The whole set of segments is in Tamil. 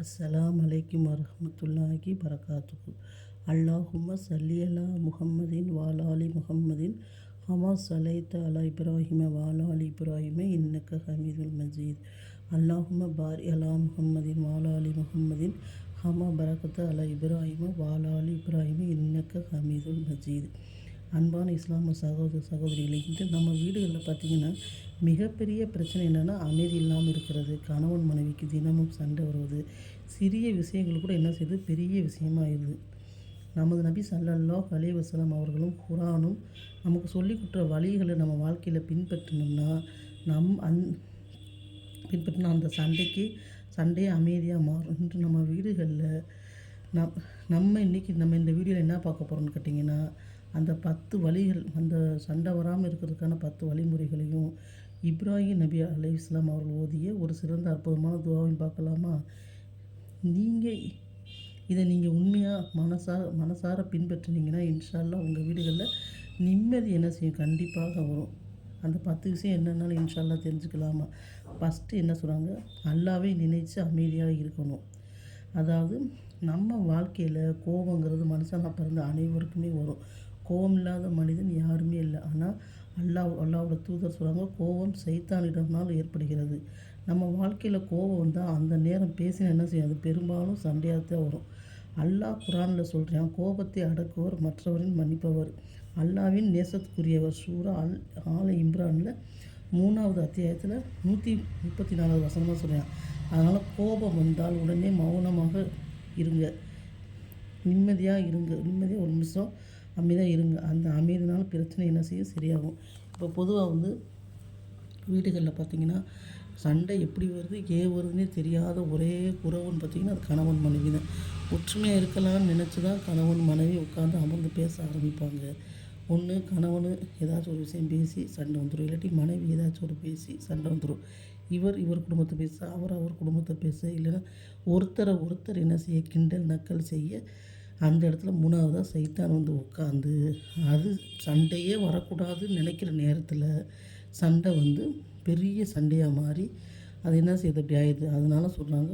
அஸ்ஸலாம் அலைக்கும் வரமத்துல்லாஹி பரகாத்துஹு அல்லாஹும சல்லி அலா முகம்மதின் வாலாலி முகம்மதின் ஹமா சலைத்த அலா இப்ராஹிம வாலாலி இப்ராஹிம இன்னக்க ஹமீதுல் மஜீத். அல்லாஹும பாரி அலா முஹம்மதின் வாலாலி முகம்மதின் ஹமா பரகத்த அலா இப்ராஹிம வாலாலி இப்ராஹிம இன்னக்க ஹமீதுல் மஜீத். அன்பான இஸ்லாம சகோதர சகோதரிகளை இன்று நம்ம வீடுகளில் பார்த்திங்கன்னா மிகப்பெரிய பிரச்சனை என்னென்னா அமைதி இல்லாமல் இருக்கிறது கணவன் மனைவிக்கு தினமும் சண்டை வருவது சிறிய விஷயங்கள் கூட என்ன செய்யுது? பெரிய விஷயமாகிடுது நமது நபி சல்லல்லா அலைஹி வசலம் அவர்களும் குரானும் நமக்கு சொல்லி கொடுக்குற வழிகளை நம்ம வாழ்க்கையில் பின்பற்றினோம்னா நம் அந் பின்பற்றின அந்த சண்டைக்கு சண்டையே அமைதியாக மாறும். இன்று நம்ம வீடுகளில் நம் நம்ம இன்றைக்கி நம்ம இந்த வீடியோவில் என்ன பார்க்க போகிறோம்னு கேட்டிங்கன்னா அந்த பத்து வழிகள் அந்த சண்டை வராமல் இருக்கிறதுக்கான பத்து வழிமுறைகளையும் இப்ராஹிம் நபி அலை இஸ்லாம் அவர்கள் ஓதிய ஒரு சிறந்த அற்புதமான துவாவையும் பார்க்கலாமா? நீங்கள் இதை நீங்கள் உண்மையாக மனசார மனசார பின்பற்றினீங்கன்னா இன்ஷால்லாம் உங்கள் வீடுகளில் நிம்மதி என்ன செய்யும்? கண்டிப்பாக வரும். அந்த பத்து விஷயம் என்னென்னாலும் இன்ஷால்லா தெரிஞ்சுக்கலாமா? ஃபஸ்ட்டு என்ன சொல்கிறாங்க நல்லாவே நினைச்சு அமைதியாக இருக்கணும். அதாவது நம்ம வாழ்க்கையில் கோபங்கிறது மனுஷனாக பிறந்த அனைவருக்குமே வரும். கோபம் இல்லாத மனிதன் யாருமே இல்லை. ஆனால் அல்லாஹ் அல்லாவோட தூதர் சொல்கிறாங்க கோபம் சைத்தானிடம்னால் ஏற்படுகிறது. நம்ம வாழ்க்கையில் கோபம் வந்தால் அந்த நேரம் பேசினா என்ன செய்யும்? அது பெரும்பாலும் சண்டையாக தான் வரும். அல்லாஹ் குரானில் சொல்கிறான் கோபத்தை அடக்குவர் மற்றவரின் மன்னிப்பவர். அல்லாவின் நேசத்துக்குரியவர். சூரா அல் ஆல இம்ரானில் மூணாவது அத்தியாயத்தில் நூற்றி முப்பத்தி நாலாவது வசனமாக சொல்கிறேன் அதனால் கோபம் வந்தால் உடனே மௌனமாக இருங்க. நிம்மதியாக இருங்க. நிம்மதியாக ஒரு நிமிஷம் அமைதியாக இருங்க. அந்த அமைதினால பிரச்சனை என்ன செய்யும் சரியாகும். இப்போ பொதுவாக வந்து வீடுகளில் பார்த்திங்கன்னா சண்டை எப்படி வருது ஏ வருதுன்னே தெரியாத ஒரே உறவுன்னு பார்த்திங்கன்னா அது கணவன் மனைவி தான். ஒற்றுமையாக இருக்கலாம்னு நினச்சி தான் கணவன் மனைவி உட்காந்து அமர்ந்து பேச ஆரம்பிப்பாங்க. ஒன்று கணவன் ஏதாச்சும் ஒரு விஷயம் பேசி சண்டை வந்துடும் இல்லாட்டி மனைவி ஏதாச்சும் ஒரு பேசி சண்டை வந்துடும் இவர் இவர் குடும்பத்தை பேச அவர் அவர் குடும்பத்தை பேச. இல்லைன்னா ஒருத்தரை ஒருத்தர் என்ன செய்ய கிண்டல் நக்கல் செய்ய அந்த இடத்துல மூணாவதாக சைத்தான் வந்து உட்காந்து அது சண்டையே வரக்கூடாதுன்னு நினைக்கிற நேரத்தில் சண்டை வந்து பெரிய சண்டையாக மாறி அது என்ன செய்யுது அப்படி ஆயிடுது? அதனால சொல்கிறாங்க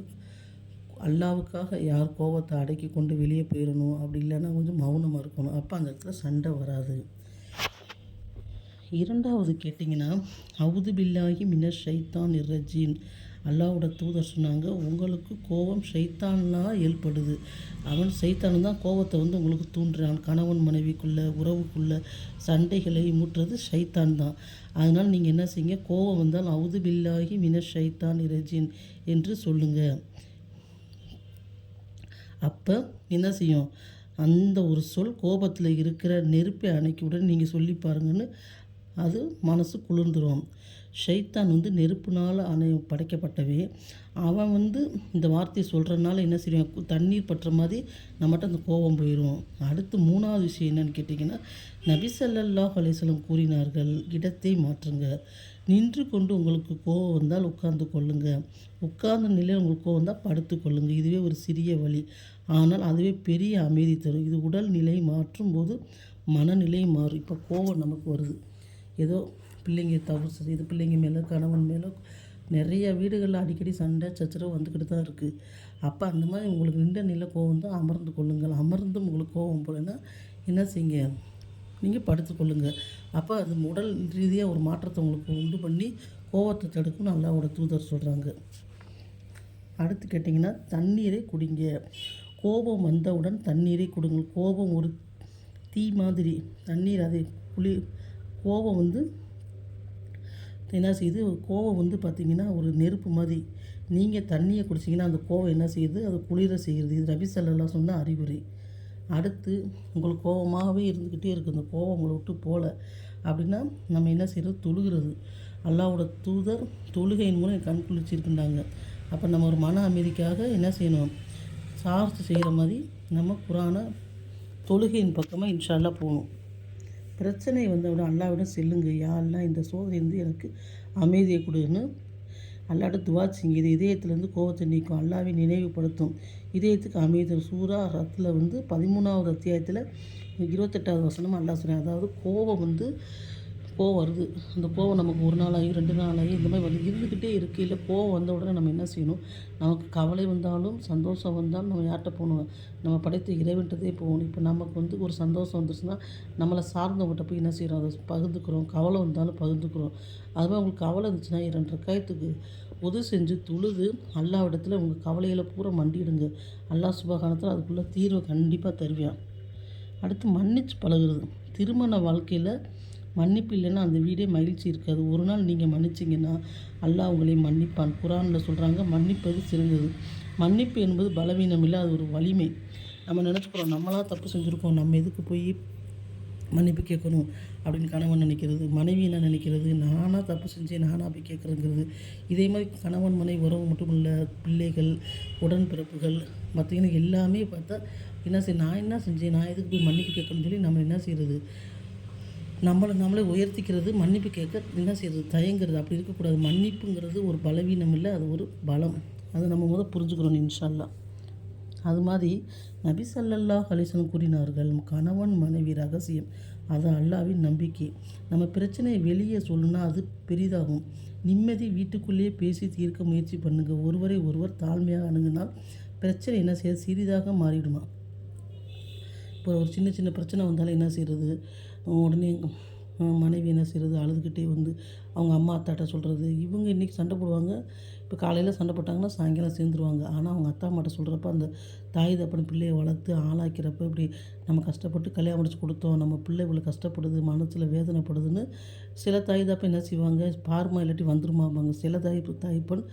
அல்லாவுக்காக யார் கோபத்தை அடக்கி கொண்டு வெளியே போயிடணும் அப்படி இல்லைன்னா கொஞ்சம் மௌனமாக இருக்கணும். அப்போ அந்த இடத்துல சண்டை வராது. இரண்டாவது கேட்டிங்கன்னா அவுது பில்லாகி மின ஷைத்தான் இர்ரஜீன் அல்லாவோட தூதர் சொன்னாங்க உங்களுக்கு கோபம் ஷைத்தான்லாம் ஏற்படுது. அவன் சைத்தானு தான் கோபத்தை வந்து உங்களுக்கு தூண்டுறான். கணவன் மனைவிக்குள்ளே உறவுக்குள்ளே சண்டைகளை மூட்டுறது ஷைத்தான் தான். அதனால் நீங்கள் என்ன செய்யுங்க கோபம் வந்தால் அவுது பில்லாகி மின ஷைத்தான் இரஜின் என்று சொல்லுங்கள் அப்போ என்ன செய்யும்? அந்த ஒரு சொல் கோபத்தில் இருக்கிற நெருப்பை அணைக்கிவிட நீங்கள் சொல்லி பாருங்கன்னு அது மனசு குளிர்ந்துடும் ஷைத்தான் வந்து நெருப்புனால் அணை படைக்கப்பட்டவே அவன் வந்து இந்த வார்த்தையை சொல்கிறனால என்ன செய்வான்? தண்ணீர் பற்ற மாதிரி நம்மகிட்ட அந்த கோபம் போயிடும் அடுத்து மூணாவது விஷயம் என்னன்னு கேட்டிங்கன்னா நபிசல்லாஹ் ஸல்லல்லாஹு கூறினார்கள் இடத்தை மாற்றுங்க. நின்று கொண்டு உங்களுக்கு கோபம் வந்தால் உட்கார்ந்து கொள்ளுங்க. உட்கார்ந்த நிலையில் உங்களுக்கு கோபம் வந்தால் படுத்து கொள்ளுங்க. இதுவே ஒரு சிறிய வழி. ஆனால் அதுவே பெரிய அமைதி தரும். இது உடல் நிலை மாற்றும் போது மனநிலை மாறும். இப்போ கோபம் நமக்கு வருது. ஏதோ பிள்ளைங்க தவறு செய்யுது பிள்ளைங்க மேலே கணவன் மேலே நிறைய வீடுகளில் அடிக்கடி சண்டை சச்சரவு வந்துக்கிட்டு தான் இருக்குது அப்போ அந்த மாதிரி உங்களுக்கு நின்ற நில கோவம் தான் அமர்ந்து கொள்ளுங்கள். அமர்ந்து உங்களுக்கு கோவம் போலன்னா என்ன செய்யுங்க? நீங்கள் படுத்துக்கொள்ளுங்க அப்போ அது உடல் ரீதியாக ஒரு மாற்றத்தை உங்களுக்கு உண்டு பண்ணி கோவத்தை தடுக்கும் அல்லாவோட தூதர் சொல்கிறாங்க அடுத்து கேட்டிங்கன்னா தண்ணீரை குடிங்க. கோபம் வந்தவுடன் தண்ணீரை கொடுங்கள். கோபம் ஒரு தீ மாதிரி. தண்ணீர் அதை குளி கோபம் வந்து என்ன செய்யுது கோவம் வந்து பார்த்திங்கன்னா ஒரு நெருப்பு மாதிரி. நீங்கள் தண்ணியை குடிச்சிங்கன்னா அந்த கோவம் என்ன செய்யுது? அது குளிர செய்கிறது இது ரவி செல்லலாம் சொன்ன அறிகுறி. அடுத்து உங்களுக்கு கோபமாகவே இருந்துக்கிட்டே இருக்குது அந்த கோபம் உங்களை விட்டு போகல அப்படின்னா நம்ம என்ன செய்கிறது தொழுகிறது. அல்லாவோட தூதர் தொழுகையின் மூலம் கண் குளிச்சிருக்குண்டாங்க அப்போ நம்ம ஒரு மன அமைதிக்காக என்ன செய்யணும்? சார்ஜ் செய்கிற மாதிரி நம்ம குரான தொழுகையின் பக்கமாக இன்ஷால்லாம் போகணும். பிரச்சனை வந்தவுடன் அல்லாவிடம் செல்லுங்க. யாரெல்லாம் இந்த சோதனை வந்து எனக்கு அமைதியை கொடுன்னு அல்லாட்ட துவா செய்யுங்க. இது இதயத்துலேருந்து கோபத்தை நீக்கும். அல்லாவை நினைவுபடுத்தும். இதயத்துக்கு அமைதி சூறா ரத்தில் வந்து பதிமூணாவது அத்தியாயத்தில் இருபத்தெட்டாவது வசனம் அல்லா சொன்னேன். அதாவது கோபம் வந்து கோவம் வருது. அந்த கோவம் நமக்கு ஒரு நாளாகி ரெண்டு நாளாகி இந்த மாதிரி வந்து இருந்துக்கிட்டே இருக்கையில் இல்லை கோவம் வந்த உடனே நம்ம என்ன செய்யணும்? நமக்கு கவலை வந்தாலும் சந்தோஷம் வந்தாலும் நம்ம யார்கிட்ட போகணும்? நம்ம படைத்த இறைவன்ட்டதே போகணும். இப்போ நமக்கு வந்து ஒரு சந்தோஷம் வந்துருச்சுன்னா நம்மளை சார்ந்தவங்ககிட்ட போய் என்ன செய்கிறோம் அதை பகிர்ந்துக்கிறோம். கவலை வந்தாலும் பகிர்ந்துக்கிறோம். அது மாதிரி உங்களுக்கு கவலை இருந்துச்சுன்னா இரண்டு காயத்துக்கு உதவி செஞ்சு துழுது அல்லாவிடத்தில் உங்கள் கவலையில் பூரா மண்டிடுங்க அல்லாஹ் சுபகானத்தில் அதுக்குள்ளே தீர்வை கண்டிப்பாக தருவியான் அடுத்து மன்னிச்சு பழகுறது. திருமண வாழ்க்கையில் மன்னிப்பு இல்லைன்னா அந்த வீடே மகிழ்ச்சி இருக்காது. ஒரு நாள் நீங்கள் மன்னிச்சிங்கன்னா அல்லாஹ் உங்களை மன்னிப்பான். குரானில் சொல்கிறாங்க மன்னிப்பது சிறந்தது. மன்னிப்பு என்பது பலவீனம் இல்லை அது ஒரு வலிமை. நம்ம நினச்சிக்கிறோம் நம்மளாக தப்பு செஞ்சுருக்கோம் நம்ம எதுக்கு போய் மன்னிப்பு கேட்கணும் அப்படின்னு கணவன் நினைக்கிறது மனைவி என்ன நினைக்கிறது நானாக தப்பு செஞ்சேன் நானாக போய் கேட்குறேங்கிறது. இதே மாதிரி கணவன் மனை உறவு மட்டும் இல்லை பிள்ளைகள் உடன்பிறப்புகள் பார்த்திங்கன்னா எல்லாமே பார்த்தா என்ன செய் நான் என்ன செஞ்சேன் நான் எதுக்கு போய் மன்னிப்பு கேட்கணும்னு சொல்லி நம்ம என்ன செய்கிறது நம்மளை நம்மளே உயர்த்திக்கிறது மன்னிப்பு கேட்க என்ன செய்கிறது தயங்கிறது. அப்படி இருக்கக்கூடாது. மன்னிப்புங்கிறது ஒரு பலவீனம் இல்லை அது ஒரு பலம். அதை நம்ம முதல் புரிஞ்சுக்கிறோம் இன்ஷால்லா அது மாதிரி நபி சல்லல்லா அலைஹி கூறினார்கள் கணவன் மனைவி ரகசியம். அது அல்லாவின் நம்பிக்கை. நம்ம பிரச்சனையை வெளியே சொல்லணும்னா அது பெரிதாகும். நிம்மதி வீட்டுக்குள்ளேயே பேசி தீர்க்க முயற்சி பண்ணுங்க. ஒருவரை ஒருவர் தாழ்மையாக அணுகினால் பிரச்சனை என்ன செய்ய? சிறிதாக மாறிடுமா இப்போ ஒரு சின்ன சின்ன பிரச்சனை வந்தாலும் என்ன செய்கிறது உடனே எங்கள் மனைவி என்ன செய்கிறது அழுதுகிட்டே வந்து அவங்க அம்மா அத்தாட்ட சொல்கிறது இவங்க இன்றைக்கி சண்டை போடுவாங்க. இப்போ காலையில் சண்டை போட்டாங்கன்னா சாயங்காலம் சேர்ந்துருவாங்க. ஆனால் அவங்க அத்தா மட்டும் சொல்கிறப்ப அந்த தாய் தப்பன் பிள்ளையை வளர்த்து ஆளாக்கிறப்ப இப்படி நம்ம கஷ்டப்பட்டு கல்யாணம் முடிச்சு கொடுத்தோம். நம்ம பிள்ளை இவ்வளோ கஷ்டப்படுது மனசில் வேதனைப்படுதுன்னு சில தாய் தப்பன் என்ன செய்வாங்க? பாருமா இல்லாட்டி வந்துருமாம்பாங்க சில தாய் தாய்ப்பன்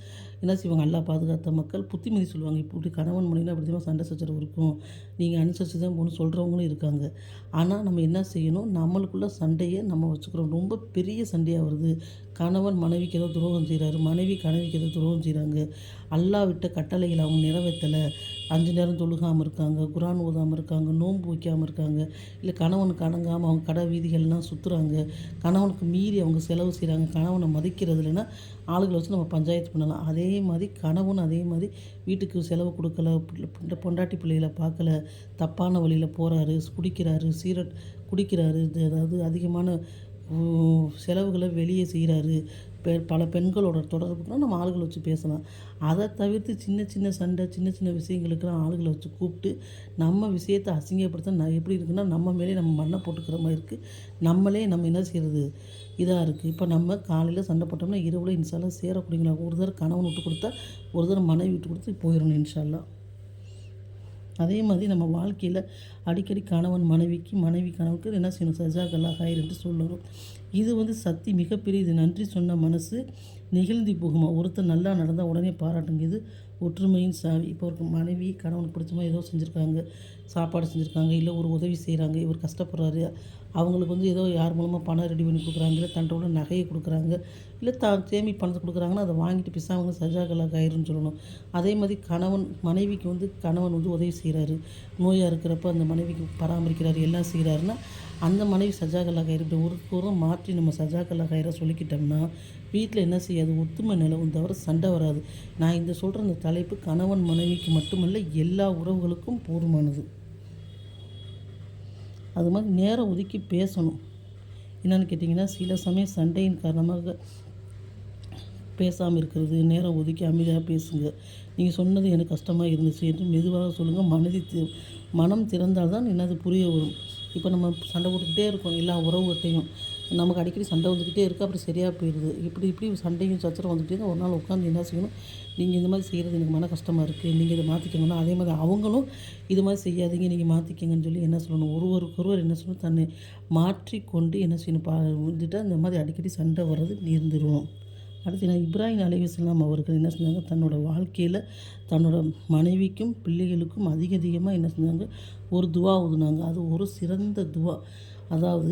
என்ன செய்வாங்க? நல்லா பாதுகாத்த மக்கள் புத்திமதி சொல்லுவாங்க. இப்படி கணவன் மணினா அப்படி தான் சண்டை சச்சரவு இருக்கும். நீங்கள் அனுசரித்து தான் போகணும் சொல்கிறவங்களும் இருக்காங்க. ஆனால் நம்ம என்ன செய்யணும்? நம்மளுக்குள்ள சண்டையை நம்ம வச்சுக்கிறோம். ரொம்ப பெரிய சண்டையாக வருது. கணவன் மனைவிக்கு ஏதோ துரோகம் செய்கிறாரு மனைவி கணவிக்கு ஏதோ துரோகம் செய்கிறாங்க அல்லாஹ் விட்ட கட்டளைகளை அவங்க நிறைவேற்றலை அஞ்சு நேரம் தொழுகாமல் இருக்காங்க குரான் ஓதாமல் இருக்காங்க நோன்பு வைக்காமல் இருக்காங்க இல்லை கணவனுக்கு அணங்காமல் அவங்க கடை வீதிகள்லாம் சுற்றுறாங்க கணவனுக்கு மீறி அவங்க செலவு செய்கிறாங்க கணவனை மதிக்கிறது இல்லைன்னா ஆளுகளை வச்சு நம்ம பஞ்சாயத்து பண்ணலாம். அதே மாதிரி கணவன் அதே மாதிரி வீட்டுக்கு செலவு கொடுக்கல பொண்டாட்டி பிள்ளைகளை பார்க்கல தப்பான வழியில் போகிறாரு குடிக்கிறாரு சீரட் குடிக்கிறாரு இது அதாவது அதிகமான செலவுகளை வெளியே செய்கிறாரு பெ பல பெண்களோட தொடர்புக்குனா நம்ம ஆளுகளை வச்சு பேசலாம். அதை தவிர்த்து சின்ன சின்ன சண்டை சின்ன சின்ன விஷயங்களுக்கெல்லாம் ஆளுகளை வச்சு கூப்பிட்டு நம்ம விஷயத்தை அசிங்கப்படுத்த நான் எப்படி இருக்குன்னா நம்ம மேலே நம்ம மண்ணை போட்டுக்கிற மாதிரி இருக்குது நம்மளே நம்ம என்ன செய்கிறது இதாக இருக்குது இப்போ நம்ம காலையில் சண்டை போட்டோம்னா இரவில் இன்ஷால்லாம் சேரக்கூடியங்களா ஒரு தடவை கணவன் விட்டு கொடுத்தா ஒரு தடவை மனைவி விட்டு கொடுத்து போயிடணும் இன்ஷால்லாம் அதே மாதிரி நம்ம வாழ்க்கையில் அடிக்கடி கணவன் மனைவிக்கு மனைவி கணவனுக்கு என்ன செய்யணும்? சஜாகல்லா ஹைர் என்று சொல்லணும். இது வந்து சக்தி மிகப்பெரியது. நன்றி சொன்ன மனசு நெகிழ்ந்தி போகுமா? ஒருத்தர் நல்லா நடந்தால் உடனே பாராட்டுங்க. இது ஒற்றுமையின் சாவி. இப்போ ஒரு மனைவி கணவனுக்கு பிடிச்சமா ஏதோ செஞ்சுருக்காங்க. சாப்பாடு செஞ்சுருக்காங்க. இல்லை ஒரு உதவி செய்கிறாங்க இவர் கஷ்டப்படுறாரு. அவங்களுக்கு வந்து ஏதோ யார் மூலமாக பணம் ரெடி பண்ணி கொடுக்குறாங்க. இல்லை தன்னோட நகையை கொடுக்குறாங்க. இல்லை த சேமி பணத்தை கொடுக்குறாங்கன்னா அதை வாங்கிட்டு அவங்க சஜாகலா ஆயிரும்னு சொல்லணும். அதே மாதிரி கணவன் மனைவிக்கு வந்து கணவன் வந்து உதவி செய்கிறாரு நோயாக இருக்கிறப்ப அந்த மனைவிக்கு பராமரிக்கிறாரு எல்லாம் செய்கிறாருன்னா அந்த மனைவி சஜாகலா ஆயிரும். இப்படி ஒரு கூறம் மாற்றி நம்ம சஜாகலா கயிறை சொல்லிக்கிட்டோம்னா வீட்டில் என்ன செய்யாது? ஒத்துமை நிலவும் தவிர சண்டை வராது. நான் இந்த சொல்கிற இந்த தலைப்பு கணவன் மனைவிக்கு மட்டுமல்ல எல்லா உறவுகளுக்கும் போதுமானது. அது மாதிரி நேரம் ஒதுக்கி பேசணும். என்னென்னு கேட்டிங்கன்னா சில சமயம் சண்டையின் காரணமாக பேசாமல் இருக்கிறது நேரம் ஒதுக்கி அமைதியாக பேசுங்க. நீங்கள் சொன்னது எனக்கு கஷ்டமாக இருந்துச்சு என்று மெதுவாக சொல்லுங்கள் மனதி மனம் திறந்தால் தான் என்னது புரிய வரும். இப்போ நம்ம சண்டை போட்டுக்கிட்டே இருக்கோம். எல்லா உறவுகிட்டையும் நமக்கு அடிக்கடி சண்டை வந்துக்கிட்டே இருக்குது அப்புறம் சரியாக போயிடுது இப்படி இப்படி சண்டையும் சச்சரம் வந்துக்கிட்டே இருந்தால் ஒரு நாள் உட்காந்து என்ன செய்யணும்? நீங்கள் இந்த மாதிரி செய்கிறது எனக்கு மன கஷ்டமாக இருக்குது நீங்கள் இதை மாற்றிக்கணும்னா அதே மாதிரி அவங்களும் இது மாதிரி செய்யாதீங்க நீங்கள் மாற்றிக்கங்கன்னு சொல்லி என்ன சொல்லணும்? ஒருவருக்கு ஒருவர் என்ன சொல்லணும்? தன்னை மாற்றிக்கொண்டு என்ன செய்யணும்? பா வந்துட்டால் இந்த மாதிரி அடிக்கடி சண்டை வர்றது நிறுந்துடும் அடுத்து நான் இப்ராஹிம் அலைவாஸ்லாம் அவர்கள் என்ன செஞ்சாங்க? தன்னோட வாழ்க்கையில் தன்னோட மனைவிக்கும் பிள்ளைகளுக்கும் அதிக அதிகமாக என்ன செஞ்சாங்க? ஒரு துவா ஊதுனாங்க. அது ஒரு சிறந்த துவா. அதாவது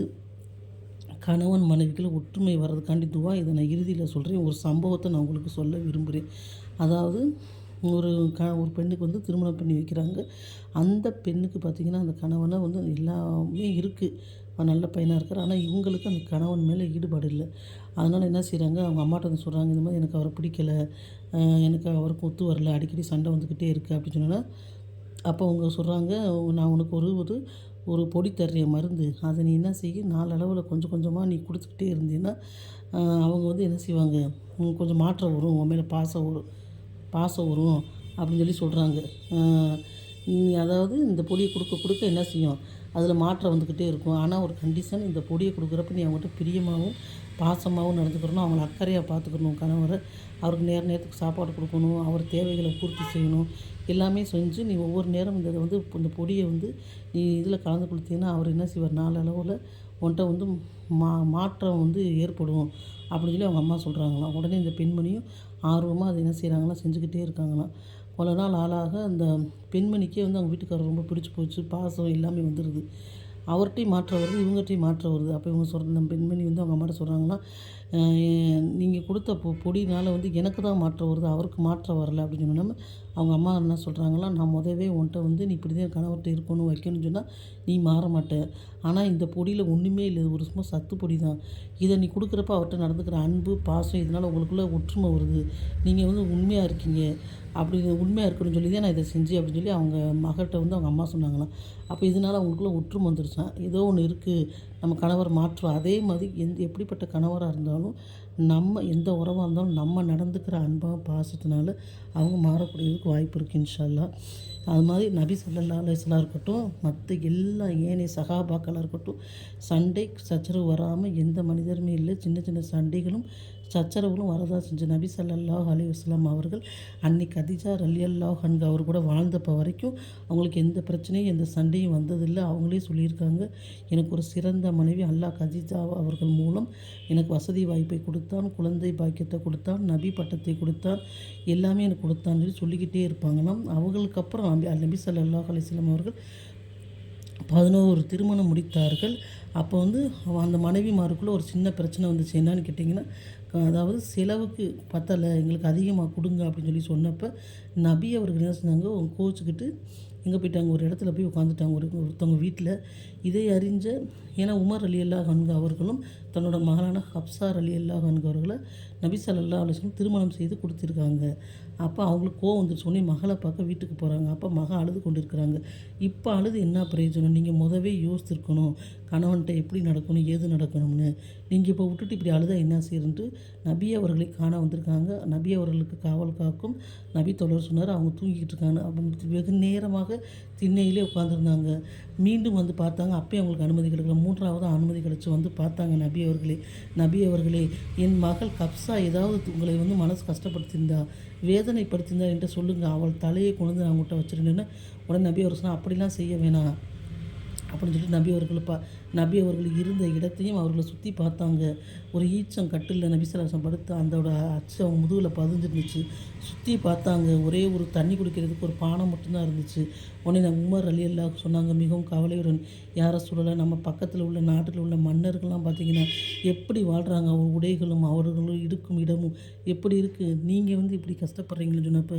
கணவன் மனைவிக்குள்ள ஒற்றுமை வர்றதுக்காண்டி துவா இதை நான் இறுதியில் சொல்கிறேன் ஒரு சம்பவத்தை நான் உங்களுக்கு சொல்ல விரும்புகிறேன் அதாவது ஒரு க ஒரு பெண்ணுக்கு வந்து திருமணம் பண்ணி வைக்கிறாங்க. அந்த பெண்ணுக்கு பார்த்திங்கன்னா அந்த கணவனை வந்து எல்லாமே இருக்குது அவன் நல்ல பையனாக இருக்கார். ஆனால் இவங்களுக்கு அந்த கணவன் மேலே ஈடுபாடு இல்லை. அதனால் என்ன செய்கிறாங்க அவங்க அம்மாட்ட வந்து சொல்கிறாங்க இந்த மாதிரி எனக்கு அவரை பிடிக்கல. எனக்கு அவருக்கு ஒத்து வரல. அடிக்கடி சண்டை வந்துக்கிட்டே இருக்குது அப்படின்னு சொன்னால் அப்போ அவங்க சொல்கிறாங்க நான் உனக்கு ஒரு ஒரு ஒரு பொடி தர்றிய மருந்து. அதை நீ என்ன செய்ய? நாலளவில் கொஞ்சம் கொஞ்சமாக நீ கொடுத்துக்கிட்டே இருந்தீன்னா அவங்க வந்து என்ன செய்வாங்க? கொஞ்சம் மாற்றம் வரும். உன் மேலே பாசம் வரும் பாசம் வரும் அப்படின்னு சொல்லி சொல்கிறாங்க நீ அதாவது இந்த பொடியை கொடுக்க கொடுக்க என்ன செய்யும்? அதில் மாற்றம் வந்துக்கிட்டே இருக்கும். ஆனால் ஒரு கண்டிஷன் இந்த பொடியை கொடுக்குறப்ப நீ அவங்ககிட்ட பிரியமாகவும் பாசமாகவும் நடந்துக்கிறணும் அவங்கள அக்கறையாக பார்த்துக்கணும் கணவரை அவருக்கு நேர நேரத்துக்கு சாப்பாடு கொடுக்கணும் அவர் தேவைகளை பூர்த்தி செய்யணும். எல்லாமே செஞ்சு நீ ஒவ்வொரு நேரம் இந்த இதை வந்து இந்த பொடியை வந்து நீ இதில் கலந்து கொடுத்தீங்கன்னா அவர் என்ன செய்வார்? நாளளவில் உன்ட்ட வந்து மா மாற்றம் வந்து ஏற்படும் அப்படின்னு சொல்லி அவங்க அம்மா சொல்கிறாங்களாம் உடனே இந்த பெண்மணியும் ஆர்வமாக அதை என்ன செய்கிறாங்களாம் செஞ்சுக்கிட்டே இருக்காங்களாம். கொஞ்ச நாள் ஆளாக அந்த பெண்மணிக்கே வந்து அவங்க வீட்டுக்காரர் ரொம்ப பிடிச்சி போச்சு. பாசம் எல்லாமே வந்துடுது அவர்கிட்டையும் மாற்றம் வருது இவங்ககிட்டையும் மாற்றம் வருது. அப்போ இவங்க சொல்கிற நம்ம பெண்மணி வந்து அவங்க அம்மாட்ட சொல்கிறாங்கன்னா நீங்கள் கொடுத்த பொ பொடினால் வந்து எனக்கு தான் மாற்றம் வருது அவருக்கு மாற்றம் வரல அப்படின்னு சொன்னோம்னா அவங்க அம்மா என்ன சொல்கிறாங்களா நான் முதவே உன்கிட்ட வந்து நீ இப்படி தான் கணவர்கிட்ட இருக்கணும் வைக்கணும்னு சொன்னால் நீ மாற மாட்டேன் ஆனால் இந்த பொடியில் ஒன்றுமே இல்லை ஒரு சும்மா சத்து பொடி தான். இதை நீ கொடுக்குறப்ப அவர்கிட்ட நடந்துக்கிற அன்பு பாசம் இதனால் உங்களுக்குள்ளே ஒற்றுமை வருது. நீங்கள் வந்து உண்மையாக இருக்கீங்க. அப்படி உண்மையாக இருக்கணும்னு சொல்லி தான் நான் இதை செஞ்சு அப்படின்னு சொல்லி அவங்க மகள்கிட்ட வந்து அவங்க அம்மா சொன்னாங்களாம். அப்போ இதனால் அவங்களுக்குள்ள ஒற்றுமை வந்துருச்சான் ஏதோ ஒன்று இருக்குது நம்ம கணவர் மாற்றம். அதே மாதிரி எந்த எப்படிப்பட்ட கணவராக இருந்தாலும் நம்ம எந்த உறவாக இருந்தாலும் நம்ம நடந்துக்கிற அன்பாக பாசத்தினால அவங்க மாறக்கூடியதுக்கு வாய்ப்பு இருக்குது இன்ஷால்லா அது மாதிரி நபி சல்லல்லா அலைஹிஸ்ஸலாம் இருக்கட்டும் மற்ற எல்லா ஏனைய சகாபாக்களாக இருக்கட்டும் சண்டை சச்சரவு வராமல் எந்த மனிதருமே இல்லை. சின்ன சின்ன சண்டைகளும் சச்சரவுகளும் வரதா செஞ்சு நபி சல்லாஹ் அலி வஸ்லாம் அவர்கள் அன்னை கதிஜா அல்லாஹ் அன்ஹா அவர் கூட வாழ்ந்தப்போ வரைக்கும் அவங்களுக்கு எந்த பிரச்சனையும் எந்த சண்டையும் வந்ததில்லை. அவங்களே சொல்லியிருக்காங்க எனக்கு ஒரு சிறந்த மனைவி அல்லாஹ் கதிஜா அவர்கள் மூலம் எனக்கு வசதி வாய்ப்பை கொடுத்தான் குழந்தை பாக்கியத்தை கொடுத்தான் நபி பட்டத்தை கொடுத்தான் எல்லாமே எனக்கு கொடுத்தான்னு சொல்லி சொல்லிக்கிட்டே இருப்பாங்களாம். அவங்களுக்கு அப்புறம் நபி சல்லாஹ் அலிஸ்லாம் அவர்கள் பதினோரு திருமணம் முடித்தார்கள். அப்போ வந்து அந்த மனைவிமாருக்குள்ளே ஒரு சின்ன பிரச்சனை வந்துச்சு. என்னன்னு கேட்டிங்கன்னா அதாவது செலவுக்கு பத்தலை எங்களுக்கு அதிகமாக கொடுங்க அப்படின்னு சொல்லி சொன்னப்போ நபி அவர்கள் என்ன செஞ்சாங்க கோச்சிக்கிட்டு எங்கே போயிட்டாங்க ஒரு இடத்துல போய் உட்காந்துட்டாங்க ஒரு ஒருத்தவங்க வீட்டில் இதை அறிஞ்ச ஏன்னா உமர் அலி அல்லா ஹன்கு அவர்களும் தன்னோட மகளான ஹப்சார் அலி அல்லா ஹன்கு அவர்களை நபி சல்லா அலைஹி திருமணம் செய்து கொடுத்துருக்காங்க. அப்போ அவங்களுக்கு கோவம் வந்துட்டு உடனே மகளை பார்க்க வீட்டுக்கு போகிறாங்க அப்போ மக அழுது கொண்டு இருக்கிறாங்க இப்போ அழுது என்ன பிரயோஜனம்? நீங்கள் முதவே யோசித்திருக்கணும் கணவன்கிட்ட எப்படி நடக்கணும் ஏது நடக்கணும்னு. நீங்கள் இப்போ விட்டுட்டு இப்படி அழுதா என்ன செய்யறன்ட்டு நபி அவர்களை காண வந்திருக்காங்க. நபி அவர்களுக்கு காவல் காக்கும். நபி தொடர் சொன்னார் அவங்க தூங்கிக்கிட்டு இருக்காங்க. அப்போ வெகு நேரமாக திண்ணையிலே உட்காந்துருந்தாங்க மீண்டும் வந்து பார்த்தாங்க. அப்பயும் அவங்களுக்கு அனுமதி கிடைக்கல. மூன்றாவது அனுமதி கிடைச்சி வந்து பார்த்தாங்க நபி அவர்களே. நபி அவர்களே என் மகள் கப்சா ஏதாவது உங்களை வந்து மனசு கஷ்டப்படுத்தியிருந்தா வேதனைப்படுத்தியிருந்தா என்று சொல்லுங்கள் அவள் தலையை கொண்டு வந்து நான் உங்கள்கிட்ட வச்சுருந்தேன்னு. உடனே நபி அவர் சொன்னால் அப்படிலாம் செய்ய வேணாம். அப்படின்னு சொல்லிட்டு நபி அவர்கள் பா நபி அவர்கள் இருந்த இடத்தையும் அவர்களை சுற்றி பார்த்தாங்க. ஒரு ஈச்சம் கட்டில் நபிசலாசம் படுத்து அதோட அச்சு அவங்க முதுகில் பதிஞ்சிருந்துச்சு. சுற்றி பார்த்தாங்க. ஒரே ஒரு தண்ணி குடிக்கிறதுக்கு ஒரு பானை மட்டும்தான் இருந்துச்சு. உடனே நான் உமர் அலி அல்லாஹ் சொன்னாங்க மிகவும் கவலையுடன் யாரை சொல்லலை நம்ம பக்கத்தில் உள்ள நாட்டில் உள்ள மன்னர்கள்லாம் பார்த்தீங்கன்னா எப்படி வாழ்கிறாங்க அவங்க உடைகளும் அவர்களும் இருக்கும் இடமும் எப்படி இருக்குது நீங்கள் வந்து இப்படி கஷ்டப்படுறீங்கன்னு சொன்னப்போ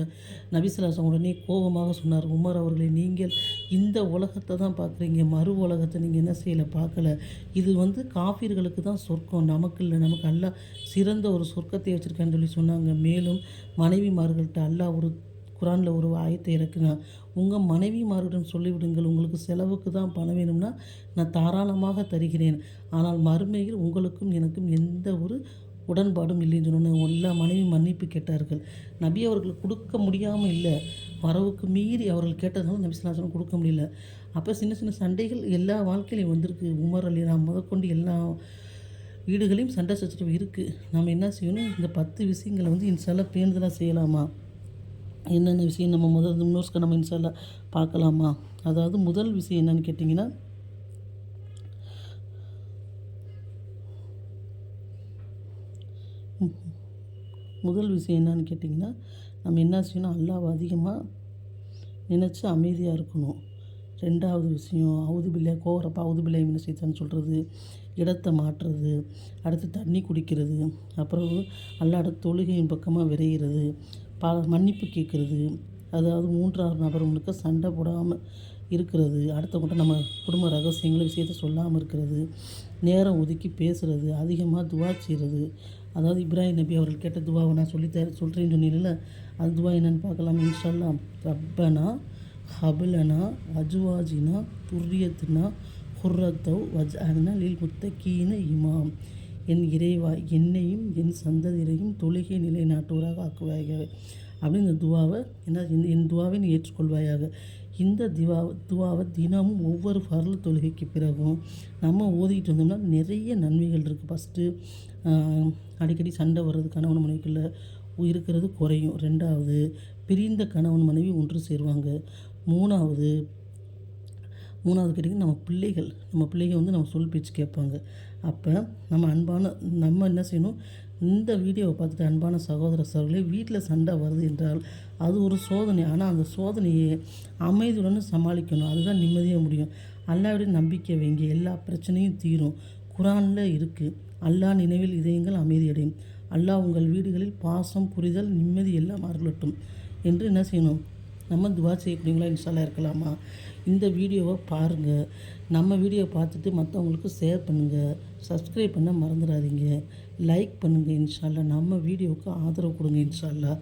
நபிசலாசம் உடனே கோபமாக சொன்னார். உமர் அவர்களை நீங்கள் இந்த உலகத்தை தான் பார்க்குறீங்க மறு உலகத்தை நீங்கள் என்ன செய்யலை? பார்க்கல இது வந்து காஃபிர்களுக்கு தான் சொர்க்கம். நமக்கு வாழ்க்கையில் நமக்கு அல்லாஹ் சிறந்த ஒரு சொர்க்கத்தை வச்சுருக்கான்னு சொல்லி சொன்னாங்க. மேலும் மனைவிமார்கள்ட்ட அல்லாஹ் ஒரு குரானில் ஒரு ஆயத்தை இறக்குனான் உங்கள் மனைவிமாரிடம் சொல்லிவிடுங்கள் உங்களுக்கு செலவுக்கு தான் பணம் வேணும்னா நான் தாராளமாக தருகிறேன். ஆனால் மறுமையில் உங்களுக்கும் எனக்கும் எந்த ஒரு உடன்பாடும் இல்லைன்னு சொன்னோன்னு எல்லா மனைவி மன்னிப்பு கேட்டார்கள். நபி அவர்கள் கொடுக்க முடியாமல் இல்லை. வரவுக்கு மீறி அவர்கள் கேட்டதுனால நபி சொல்லாசனம் கொடுக்க முடியல. அப்போ சின்ன சின்ன சண்டைகள் எல்லா வாழ்க்கையிலையும் வந்திருக்கு. உமர் அலி நான் முதற்கொண்டு எல்லா வீடுகளையும் சண்டை சச்சரவு இருக்குது நம்ம என்ன செய்யணும்? இந்த பத்து விஷயங்களை வந்து இன்சால பேணுதலாக செய்யலாமா? என்னென்ன விஷயம் நம்ம முதல் முன்னோஸ்க்கு நம்ம இன்சால பார்க்கலாமா? அதாவது முதல் விஷயம் என்னன்னு கேட்டிங்கன்னா முதல் விஷயம் என்னன்னு கேட்டிங்கன்னா நம்ம என்ன செய்யணும்? அல்லாவை அதிகமாக நினச்சி அமைதியாக இருக்கணும். ரெண்டாவது விஷயம் அவுதுபில்லை கோவரப்பா அவுதுபில்லை என்ன செய்தான்னு சொல்கிறது இடத்தை மாற்றுறது அடுத்து தண்ணி குடிக்கிறது அப்புறம் அல்லாட தொழுகையின் பக்கமாக விரைகிறது ப மன்னிப்பு கேட்குறது அதாவது மூன்றாவது நபர்களுக்கு சண்டை போடாமல் இருக்கிறது அடுத்தவங்கள்ட்ட நம்ம குடும்ப ரகசியங்களை விஷயத்த சொல்லாமல் இருக்கிறது நேரம் ஒதுக்கி பேசுகிறது அதிகமாக துவா செய்கிறது அதாவது இப்ராஹிம் நபி அவர்கள் கேட்ட துவாவை நான் சொல்லித்தர சொல்கிறேன்னு சொன்னீங்கள அது துவா என்னென்னு பார்க்கலாம் இன்ஷால்லாம் ரப்பனா ஹபலனா அஜுவாஜினா துர்ரியத்துனா ஹுர்ரத்தவ் வஜ்அல்னா லில் முத்தகீன இமாம். என் இறைவா என்னையும் என் சந்ததியரையும் தொழுகை நிலைநாட்டுவராக ஆக்குவாயாக. அப்படின்னு இந்த துவாவை என்ன என் துவாவை நீ ஏற்றுக்கொள்வாயாக. இந்த திவா துவாவை தினமும் ஒவ்வொரு ஃபர்ல் தொழுகைக்கு பிறகும் நம்ம ஓதிக்கிட்டு வந்தோம்னா நிறைய நன்மைகள் இருக்குது ஃபஸ்ட்டு அடிக்கடி சண்டை வர்றது கணவன் மனைவிக்குள்ள இருக்கிறது குறையும். ரெண்டாவது பிரிந்த கணவன் மனைவி ஒன்று சேருவாங்க. மூணாவது மூணாவது கேட்டிங்கன்னா நம்ம பிள்ளைகள் நம்ம பிள்ளைங்க வந்து நம்ம சொல் பேச்சு கேட்பாங்க. அப்போ நம்ம அன்பான நம்ம என்ன செய்யணும்? இந்த வீடியோவை பார்த்துட்டு அன்பான சகோதர சகோதரர்களே வீட்டில் சண்டை வருது என்றால் அது ஒரு சோதனை. ஆனால் அந்த சோதனையை அமைதியுடன் சமாளிக்கணும். அதுதான் நிம்மதியாக முடியும். அல்லாவிட நம்பிக்கை வைங்க. எல்லா பிரச்சனையும் தீரும். குரானில் இருக்குது அல்லாஹ் நினைவில் இதயங்கள் அமைதியடையும். அல்லாஹ் உங்கள் வீடுகளில் பாசம் புரிதல் நிம்மதி எல்லாம் அருளட்டும். என்று என்ன செய்யணும்? நம்ம துவா செய்யக்கூடியவங்களா இன்ஸ்டாலாக இருக்கலாமா? இந்த வீடியோவை பாருங்கள் நம்ம வீடியோ பார்த்துட்டு மற்றவங்களுக்கு ஷேர் பண்ணுங்கள் சப்ஸ்கிரைப் பண்ண மறந்துடாதீங்க. லைக் பண்ணுங்கள் இன்ஷால்லா நம்ம வீடியோவுக்கு ஆதரவு கொடுங்க இன்ஷால்லா